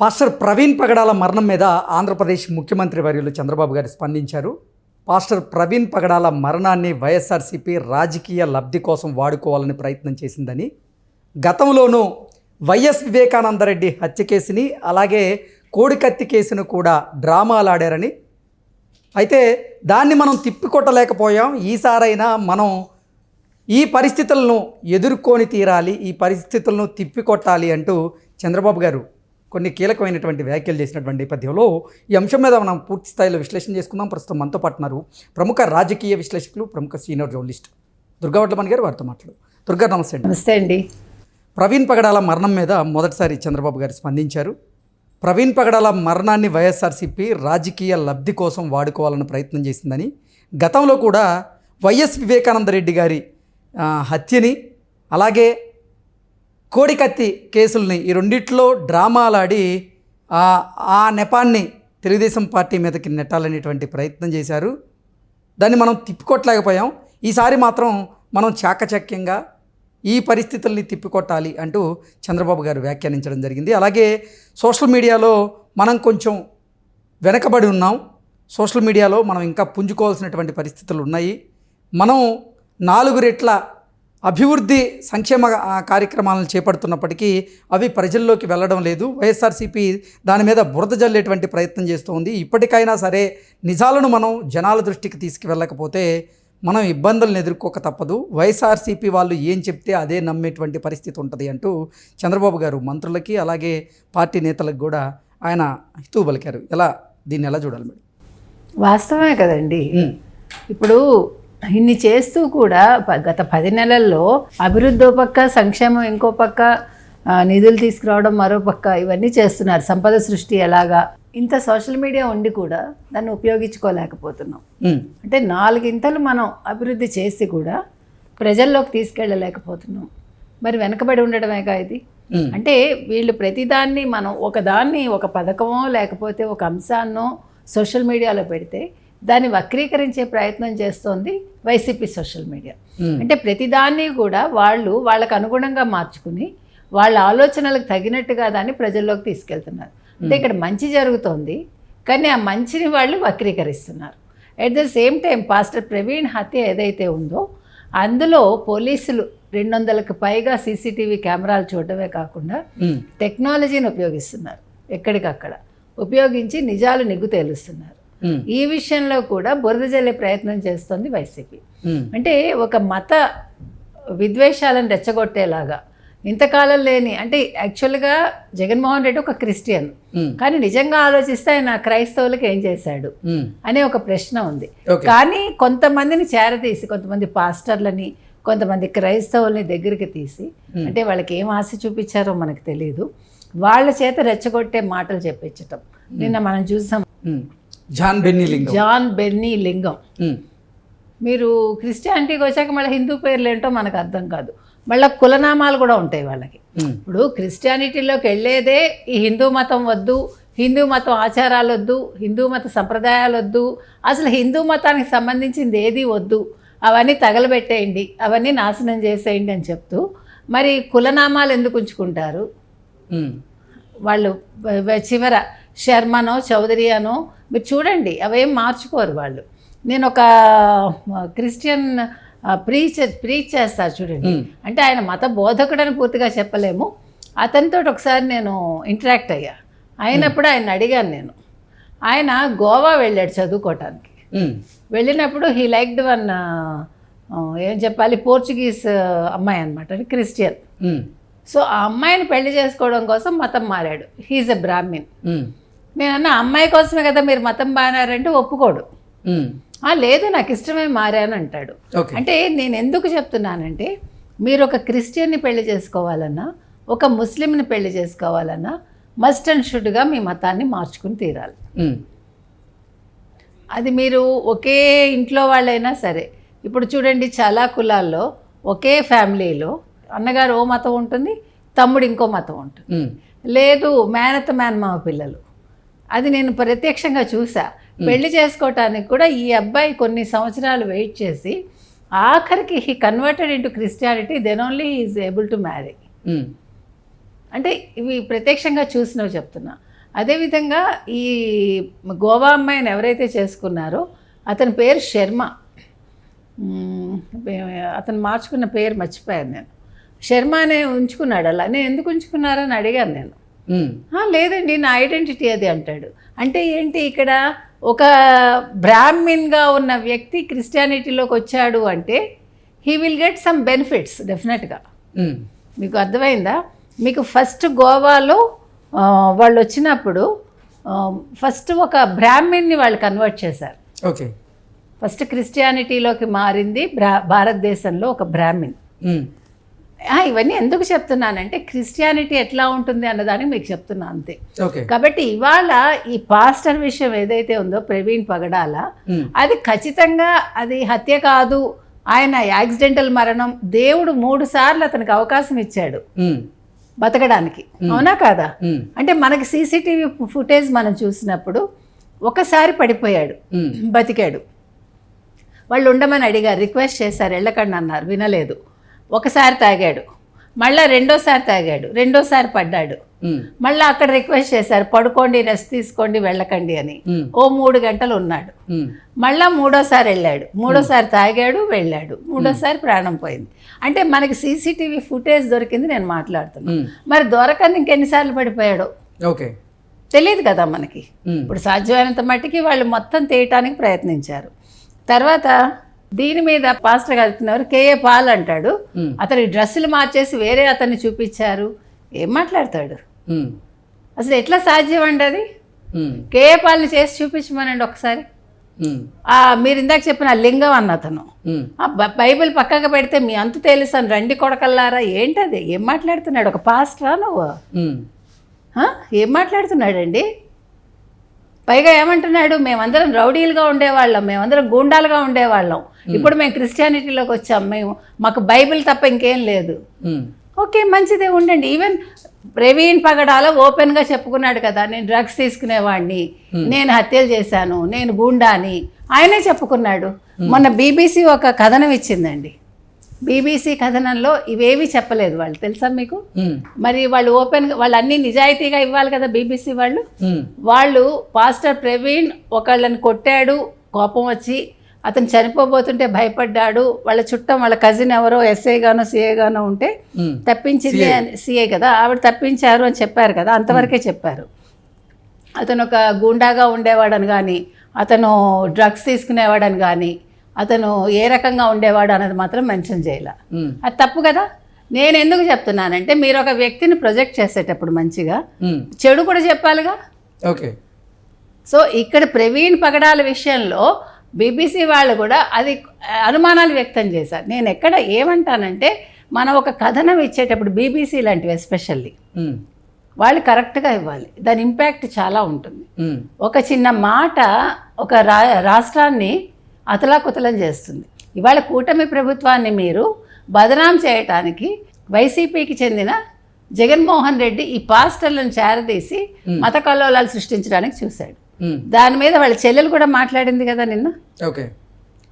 Pastor Praveen పగడాల మరణం మీద ఆంధ్రప్రదేశ్ ముఖ్యమంత్రి వర్యులు చంద్రబాబు గారు స్పందించారు. పాస్టర్ ప్రవీణ్ పగడాల మరణాన్ని వైఎస్ఆర్సీపీ రాజకీయ లబ్ధి కోసం వాడుకోవాలని ప్రయత్నం చేసిందని గతంలోనూ వైఎస్ వివేకానందరెడ్డి హత్య కేసుని అలాగే కోడికత్తి కేసును కూడా డ్రామాలాడారని. అయితే దాన్ని మనం తిప్పికొట్టలేకపోయాం. ఈసారైనా మనం ఈ పరిస్థితులను ఎదుర్కొని తీరాలి ఈ పరిస్థితులను తిప్పికొట్టాలి అంటూ చంద్రబాబు గారు కొన్ని కీలకమైనటువంటి వ్యాఖ్యలు చేసినటువంటి నేపథ్యంలో ఈ అంశం మీద మనం పూర్తి స్థాయిలో విశ్లేషణ చేసుకుందాం. ప్రస్తుతం మనతో పాటున్నారు ప్రముఖ రాజకీయ విశ్లేషకులు ప్రముఖ సీనియర్ జర్నలిస్ట్ దుర్గా వడ్లమణి గారు వారితో మాట్లాడు దుర్గా నమస్తే అండి. నమస్తే అండి. ప్రవీణ్ పగడాల మరణం మీద మొదటిసారి చంద్రబాబు గారు స్పందించారు. ప్రవీణ్ పగడాల మరణాన్ని వైఎస్ఆర్సీపీ రాజకీయ లబ్ధి కోసం వాడుకోవాలని ప్రయత్నం చేసిందని గతంలో కూడా వైఎస్ వివేకానంద రెడ్డి గారి హత్యని అలాగే కోడికత్తి కేసుల్ని ఈ రెండిట్లో డ్రామాలాడి ఆ ఆ నెపాన్ని తెలుగుదేశం పార్టీ మీదకి నెట్టాలనేటువంటి ప్రయత్నం చేశారు. దాన్ని మనం తిప్పికొట్టలేకపోయాం. ఈసారి మాత్రం మనం చాకచక్యంగా ఈ పరిస్థితుల్ని తిప్పికొట్టాలి అంటూ చంద్రబాబు గారు వ్యాఖ్యానించడం జరిగింది. అలాగే సోషల్ మీడియాలో మనం కొంచెం వెనకబడి ఉన్నాం. సోషల్ మీడియాలో మనం ఇంకా పుంజుకోవాల్సినటువంటి పరిస్థితులు ఉన్నాయి. మనం నాలుగు రెట్ల అభివృద్ధి సంక్షేమ కార్యక్రమాలను చేపడుతున్నప్పటికీ అవి ప్రజల్లోకి వెళ్ళడం లేదు. వైఎస్ఆర్సీపీ దాని మీద బురద జల్లేటువంటి ప్రయత్నం చేస్తోంది. ఇప్పటికైనా సరే నిజాలను మనం జనాల దృష్టికి తీసుకువెళ్ళకపోతే మనం ఇబ్బందులను ఎదుర్కోక తప్పదు. వైఎస్ఆర్సీపీ వాళ్ళు ఏం చెప్తే అదే నమ్మేటువంటి పరిస్థితి ఉంటుంది అంటూ చంద్రబాబు గారు మంత్రులకి అలాగే పార్టీ నేతలకు కూడా ఆయన హితవు పలికారు. ఎలా? దీన్ని ఎలా చూడాలి మేడం? వాస్తవమే కదండి. ఇప్పుడు ఇన్ని చేస్తూ కూడా గత పది నెలల్లో అభివృద్ధి పక్క సంక్షేమం ఇంకో పక్క నిధులు తీసుకురావడం మరో పక్క ఇవన్నీ చేస్తున్నారు. సంపద సృష్టి ఎలాగా? ఇంత సోషల్ మీడియా ఉండి కూడా దాన్ని ఉపయోగించుకోలేకపోతున్నాం. అంటే నాలుగింతలు మనం అభివృద్ధి చేసి కూడా ప్రజల్లోకి తీసుకెళ్ళలేకపోతున్నాం. మరి వెనకబడి ఉండడమేగా ఇది? అంటే వీళ్ళు ప్రతిదాన్ని మనం ఒక దాన్ని ఒక పథకమో లేకపోతే ఒక అంశాన్నో సోషల్ మీడియాలో పెడితే దాన్ని వక్రీకరించే ప్రయత్నం చేస్తోంది వైసీపీ సోషల్ మీడియా. అంటే ప్రతిదాన్ని కూడా వాళ్ళు వాళ్ళకు అనుగుణంగా మార్చుకుని వాళ్ళ ఆలోచనలకు తగినట్టుగా దాన్ని ప్రజల్లోకి తీసుకెళ్తున్నారు. అంటే ఇక్కడ మంచి జరుగుతోంది కానీ ఆ మంచిని వాళ్ళు వక్రీకరిస్తున్నారు. At the same time pastor Praveen హత్య ఏదైతే ఉందో అందులో పోలీసులు రెండు వందలకు పైగా సీసీటీవీ కెమెరాలు చూడటమే కాకుండా టెక్నాలజీని ఉపయోగిస్తున్నారు ఎక్కడికక్కడ. ఉపయోగించి నిజాలు నిగ్గు తేలుస్తున్నారు. ఈ విషయంలో కూడా బురద జల్లే ప్రయత్నం చేస్తోంది వైసీపీ. ఉమ్, అంటే ఒక మత విద్వేషాలను రెచ్చగొట్టేలాగా ఇంతకాలం లేని అంటే యాక్చువల్గా జగన్మోహన్ రెడ్డి ఒక క్రిస్టియన్. ఉమ్, కానీ నిజంగా ఆలోచిస్తే ఆయన క్రైస్తవులకు ఏం చేశాడు? అనే ఒక ప్రశ్న ఉంది. కానీ కొంతమందిని చేరదీసి కొంతమంది పాస్టర్లని కొంతమంది క్రైస్తవుల్ని దగ్గరికి తీసి అంటే వాళ్ళకి ఏం ఆశ చూపించారో మనకు తెలియదు వాళ్ళ చేత రెచ్చగొట్టే మాటలు చెప్పించటం. నిన్న మనం చూసాం. John Benny Lingam. John Benny Lingam. మీరు క్రిస్టియానిటీకి వచ్చాక మళ్ళీ హిందూ పేర్లు ఏంటో మనకు అర్థం కాదు. మళ్ళీ కులనామాలు కూడా ఉంటాయి వాళ్ళకి. ఇప్పుడు క్రిస్టియానిటీలోకి వెళ్ళేదే ఈ హిందూ మతం వద్దు హిందూ మతం ఆచారాలు వద్దు హిందూ మత సంప్రదాయాలు వద్దు అసలు హిందూ మతానికి సంబంధించింది ఏది వద్దు అవన్నీ తగలబెట్టేయండి అవన్నీ నాశనం చేసేయండి అని చెప్తూ మరి కులనామాలు ఎందుకు ఉంచుకుంటారు? వాళ్ళు చివర శర్మనో చౌదరి అనో మీరు చూడండి అవేం మార్చుకోరు వాళ్ళు. నేను ఒక క్రిస్టియన్ ప్రీచర్ ప్రీచ్ చేస్తారు చూడండి. అంటే ఆయన మత బోధకుడని పూర్తిగా చెప్పలేము. అతనితో ఒకసారి నేను ఇంటరాక్ట్ అయ్యా. అయినప్పుడు ఆయన అడిగాను నేను. ఆయన గోవా వెళ్ళాడు చదువుకోవటానికి వెళ్ళినప్పుడు హీ లైక్డ్ వన్ ఏం చెప్పాలి పోర్చుగీస్ అమ్మాయి అనమాట క్రిస్టియన్. సో ఆ అమ్మాయిని పెళ్ళి చేసుకోవడం కోసం మతం మారాడు. హీజ్ ఎ బ్రాహ్మిన్ ఉమ్, నేను అన్న అమ్మాయి కోసమే కదా మీరు మతం మారారంటే ఒప్పుకోడు. ఉమ్, "ఆ, లేదు నాకు ఇష్టమే మారాను అంటాడు అంటే నేను ఎందుకు చెప్తున్నానంటే మీరు ఒక క్రిస్టియన్ని పెళ్ళి చేసుకోవాలన్నా ఒక ముస్లింని పెళ్ళి చేసుకోవాలన్నా మస్ట్ అండ్ షుడ్గా మీ మతాన్ని మార్చుకుని తీరాలి. అది మీరు ఒకే ఇంట్లో వాళ్ళైనా సరే ఇప్పుడు చూడండి చాలా కులాల్లో ఒకే ఫ్యామిలీలో అన్నగారు ఓ మతం ఉంటుంది తమ్ముడు ఇంకో మతం ఉంటుంది. లేదు మేనత మేనమామ పిల్లలు. అది నేను ప్రత్యక్షంగా చూసా. పెళ్ళి చేసుకోవటానికి కూడా ఈ అబ్బాయి కొన్ని సంవత్సరాలు వెయిట్ చేసి ఆఖరికి he converted into Christianity then only is able to marry. అంటే ఇవి ప్రత్యక్షంగా చూసినవి చెప్తున్నా. అదేవిధంగా ఈ గోవా అమ్మాయిని ఎవరైతే చేసుకున్నారో అతని పేరు శర్మ. అతను మార్చుకున్న పేరు మర్చిపోయాను నేను. శర్మ అనే ఉంచుకున్నాడు అలా. నేను ఎందుకు ఉంచుకున్నారని అడిగాను నేను. ఉమ్, "ఆ, లేదండి నా ఐడెంటిటీ అది అంటాడు. అంటే ఏంటి ఇక్కడ ఒక బ్రాహ్మిన్గా ఉన్న వ్యక్తి క్రిస్టియానిటీలోకి వచ్చాడు అంటే he will get some benefits డెఫినెట్గా మీకు అర్థమైందా? మీకు ఫస్ట్ గోవాలో వాళ్ళు వచ్చినప్పుడు ఫస్ట్ ఒక బ్రాహ్మిన్ని వాళ్ళు కన్వర్ట్ చేశారు. ఓకే ఫస్ట్ క్రిస్టియానిటీలోకి మారింది భారతదేశంలో ఒక బ్రాహ్మిన్ ఆ, ఇవన్నీ ఎందుకు చెప్తున్నానంటే క్రిస్టియానిటీ ఎట్లా ఉంటుంది అన్నదానికి మీకు చెప్తున్నా అంతే. కాబట్టి ఇవాళ ఈ పాస్టర్ విషయం ఏదైతే ఉందో ప్రవీణ్ పగడాల అది ఖచ్చితంగా అది హత్య కాదు ఆయన యాక్సిడెంటల్ మరణం దేవుడు మూడు సార్లు అతనికి అవకాశం ఇచ్చాడు. బతకడానికి. అవునా కాదా? అంటే మనకి సీసీటీవీ ఫుటేజ్ మనం చూసినప్పుడు ఒకసారి పడిపోయాడు బతికాడు. వాళ్ళు ఉండమని అడిగారు రిక్వెస్ట్ చేశారు వెళ్ళకండి అన్నారు వినలేదు. ఒకసారి తాగాడు. మళ్ళా రెండోసారి తాగాడు. రెండోసారి పడ్డాడు. మళ్ళీ అక్కడ రిక్వెస్ట్ చేశారు పడుకోండి రెస్ట్ తీసుకోండి వెళ్ళకండి అని. ఓ మూడు గంటలు ఉన్నాడు. మళ్ళా మూడోసారి వెళ్ళాడు. మూడోసారి తాగాడు వెళ్ళాడు. మూడోసారి ప్రాణం పోయింది. అంటే మనకి సీసీటీవీ ఫుటేజ్ దొరికింది నేను మాట్లాడుతున్నాను. మరి దొరకని ఇంకెన్నిసార్లు పడిపోయాడో? ఓకే. తెలియదు కదా మనకి. ఇప్పుడు సాధ్యమైనంత మట్టికి వాళ్ళు మొత్తం తీయటానికి ప్రయత్నించారు. తర్వాత దీని మీద పాస్టర్ గారు కేఏ పాల్ అంటాడు. అతని డ్రెస్సులు మార్చేసి వేరే అతన్ని చూపించారు. ఏం మాట్లాడతాడు? అసలు ఎట్లా సాధ్యం అండి అది? కేఏ పాల్ని చేసి చూపించమనండి ఒకసారి. మీరు ఇందాక చెప్పిన ఆ లింగం అన్న అతను. ఆ బైబిల్ పక్కకు పెడితే మీ అంతు తెలుసాను రండి కొడకల్లారా? ఏంటది? ఏం మాట్లాడుతున్నాడు? ఒక పాస్టరా నువ్వు? ఏం మాట్లాడుతున్నాడండి? పైగా ఏమంటున్నాడు మేమందరం రౌడీలుగా ఉండేవాళ్ళం మేమందరం గూండాలుగా ఉండేవాళ్ళం. ఇప్పుడు మేము క్రిస్టియానిటీలోకి వచ్చాం మేము మాకు బైబిల్ తప్ప ఇంకేం లేదు. ఓకే మంచిదే ఉండండి. ఈవెన్ ప్రవీణ్ పగడాల ఓపెన్గా చెప్పుకున్నాడు కదా నేను డ్రగ్స్ తీసుకునేవాడిని నేను హత్యలు చేశాను నేను గూండాని ఆయనే చెప్పుకున్నాడు. మొన్న బీబీసీ ఒక కథనం ఇచ్చిందండి. బీబీసీ కథనంలో ఇవేవి చెప్పలేదు వాళ్ళు. తెలుసా మీకు? మరి వాళ్ళు ఓపెన్గా వాళ్ళు అన్నీ నిజాయితీగా ఇవ్వాలి కదా బీబీసీ వాళ్ళు? వాళ్ళు పాస్టర్ ప్రవీణ్ ఒకళ్ళని కొట్టాడు కోపం వచ్చి అతను చనిపోబోతుంటే భయపడ్డాడు. వాళ్ళ చుట్టం వాళ్ళ కజిన్ ఎవరో ఎస్ఐ గానో సిఏ గానో ఉంటే తప్పించింది అని సిఏ కదా. ఆవిడ తప్పించారు అని చెప్పారు కదా. అంతవరకే చెప్పారు. అతను ఒక గూండాగా ఉండేవాడని కానీ అతను డ్రగ్స్ తీసుకునేవాడని కానీ అతను ఏ రకంగా ఉండేవాడు అనేది మాత్రం మెన్షన్ చేయాల. అది తప్పు కదా? నేను ఎందుకు చెప్తున్నానంటే మీరు ఒక వ్యక్తిని ప్రొజెక్ట్ చేసేటప్పుడు మంచిగా చెడు కూడా చెప్పాలిగా? ఓకే. సో ఇక్కడ ప్రవీణ్ పగడాల విషయంలో బీబీసీ వాళ్ళు కూడా అది అనుమానాలు వ్యక్తం చేశారు. నేను ఎక్కడ ఏమంటానంటే మనం ఒక కథనం ఇచ్చేటప్పుడు బీబీసీ లాంటివి ఎస్పెషల్లీ వాళ్ళు కరెక్ట్గా ఇవ్వాలి. దాని ఇంపాక్ట్ చాలా ఉంటుంది. ఒక చిన్న మాట ఒక రా రాష్ట్రాన్ని అతలాకుతలం చేస్తుంది. ఇవాళ కూటమి ప్రభుత్వాన్ని మీరు బదనాం చేయటానికి వైసీపీకి చెందిన జగన్మోహన్ రెడ్డి ఈ పాస్టర్లను చేరదీసి మత కల్లోలాలు సృష్టించడానికి చూశాడు. దాని మీద వాళ్ళ చెల్లెలు కూడా మాట్లాడింది కదా నిన్న? ఓకే.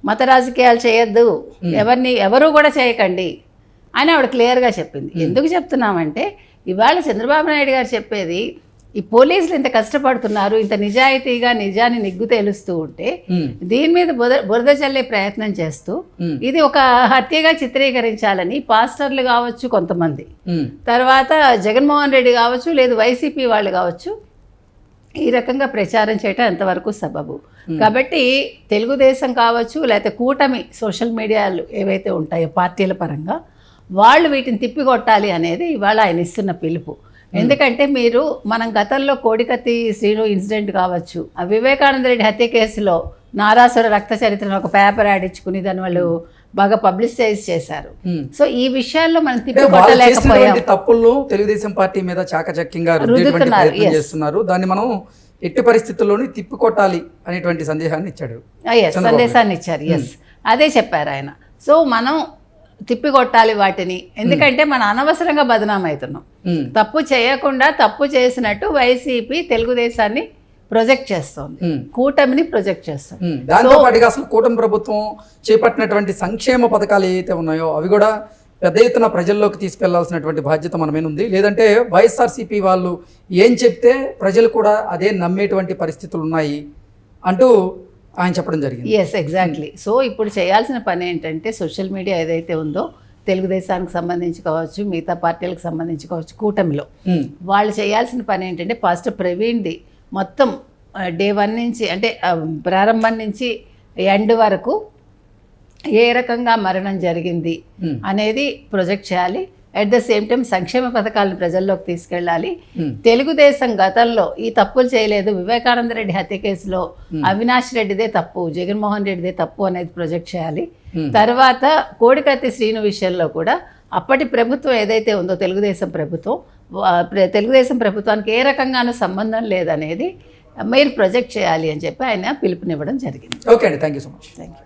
మత రాజకీయాలు చేయొద్దు. ఎవరిని ఎవరు కూడా చేయకండి. అని ఆవిడ క్లియర్గా చెప్పింది. ఎందుకు చెప్తున్నామంటే ఇవాళ చంద్రబాబు నాయుడు గారు చెప్పేది ఈ పోలీసులు ఇంత కష్టపడుతున్నారు ఇంత నిజాయితీగా నిజాన్ని నిగ్గు తేలుస్తూ ఉంటే దీని మీద బురద బురద చల్లే ప్రయత్నం చేస్తూ ఇది ఒక హత్యగా చిత్రీకరించాలని పాస్టర్లు కావచ్చు కొంతమంది. తర్వాత జగన్మోహన్ రెడ్డి కావచ్చు లేదు వైసీపీ వాళ్ళు కావచ్చు ఈ రకంగా ప్రచారం చేయటం ఎంతవరకు సబబు. కాబట్టి తెలుగుదేశం కావచ్చు లేకపోతే కూటమి సోషల్ మీడియాలు ఏవైతే ఉంటాయో పార్టీల పరంగా వాళ్ళు వీటిని తిప్పికొట్టాలి అనేది ఇవాళ ఆయన ఇస్తున్న పిలుపు. ఎందుకంటే మీరు మనం గతంలో కోడికత్తి శ్రీను ఇన్సిడెంట్ కావచ్చు. ఆ వివేకానంద రెడ్డి హత్య కేసులో నారాసుర రక్త చరిత్రను ఒక పేపర్ ఆడించుకుని దాన్ని వాళ్ళు బాగా పబ్లిసైజ్ చేశారు. ఉమ్. సో ఈ విషయాల్లో మనం తిప్పికొట్టలేకపోయాం. తప్పులను తెలుగుదేశం పార్టీ మీద చాకచక్యంగా. చేస్తున్నారు. దాన్ని మనం ఎట్టి పరిస్థితుల్లోని తిప్పికొట్టాలి అనేటువంటి సందేహాన్ని ఇచ్చాడు ఎస్ సందేశాన్ని ఇచ్చారు ఎస్ అదే చెప్పారు ఆయన. సో మనం తిప్పికొట్టాలి వాటిని. ఎందుకంటే మనం అనవసరంగా బదనాం అవుతున్నాం తప్పు చేయకుండా తప్పు చేసినట్టు వైసీపీ తెలుగుదేశాన్ని ప్రొజెక్ట్ చేస్తోంది. కూటమిని ప్రొజెక్ట్ చేస్తుంది. దాంతో పాటుగా అసలు కూటమి ప్రభుత్వం చేపట్టినటువంటి సంక్షేమ పథకాలు ఏవైతే ఉన్నాయో అవి కూడా పెద్ద ఎత్తున ప్రజల్లోకి తీసుకెళ్ళాల్సినటువంటి బాధ్యత మన మీద ఉంది. లేదంటే వైఎస్ఆర్సీపీ వాళ్ళు ఏం చెప్తే ప్రజలు కూడా అదే నమ్మేటువంటి పరిస్థితులు ఉన్నాయి అంటూ ఆయన చెప్పడం జరిగింది. ఎస్ ఎగ్జాక్ట్లీ సో ఇప్పుడు చేయాల్సిన పని ఏంటంటే సోషల్ మీడియా ఏదైతే ఉందో తెలుగుదేశానికి సంబంధించి కావచ్చు మిగతా పార్టీలకు సంబంధించి కావచ్చు కూటమిలో. ఉమ్, వాళ్ళు చేయాల్సిన పని ఏంటంటే ఫస్ట్ ప్రవీణ్ది మొత్తం డే వన్ నుంచి అంటే ఆ, ప్రారంభం నుంచి ఎండ్ వరకు ఏ రకంగా మరణం జరిగింది Hmm. అనేది ప్రొజెక్ట్ చేయాలి. అట్ ద సేమ్ టైం సంక్షేమ పథకాలను ప్రజల్లోకి తీసుకెళ్ళాలి. Hmm. తెలుగుదేశం గతంలో ఈ తప్పులు చేయలేదు. వివేకానంద రెడ్డి హత్య కేసులో అవినాష్ రెడ్డిదే తప్పు జగన్మోహన్ రెడ్డిదే తప్పు అనేది ప్రొజెక్ట్ చేయాలి. Hmm. తర్వాత కోడికత్తి శ్రీను విషయంలో కూడా అప్పటి ప్రభుత్వం ఏదైతే ఉందో తెలుగుదేశం ప్రభుత్వం తెలుగుదేశం ప్రభుత్వానికి ఏ రకంగానూ సంబంధం లేదనేది మీరు ప్రొజెక్ట్ చేయాలి అని చెప్పి ఆయన పిలుపునివ్వడం జరిగింది. ఓకే అండి. Thank you so much thank you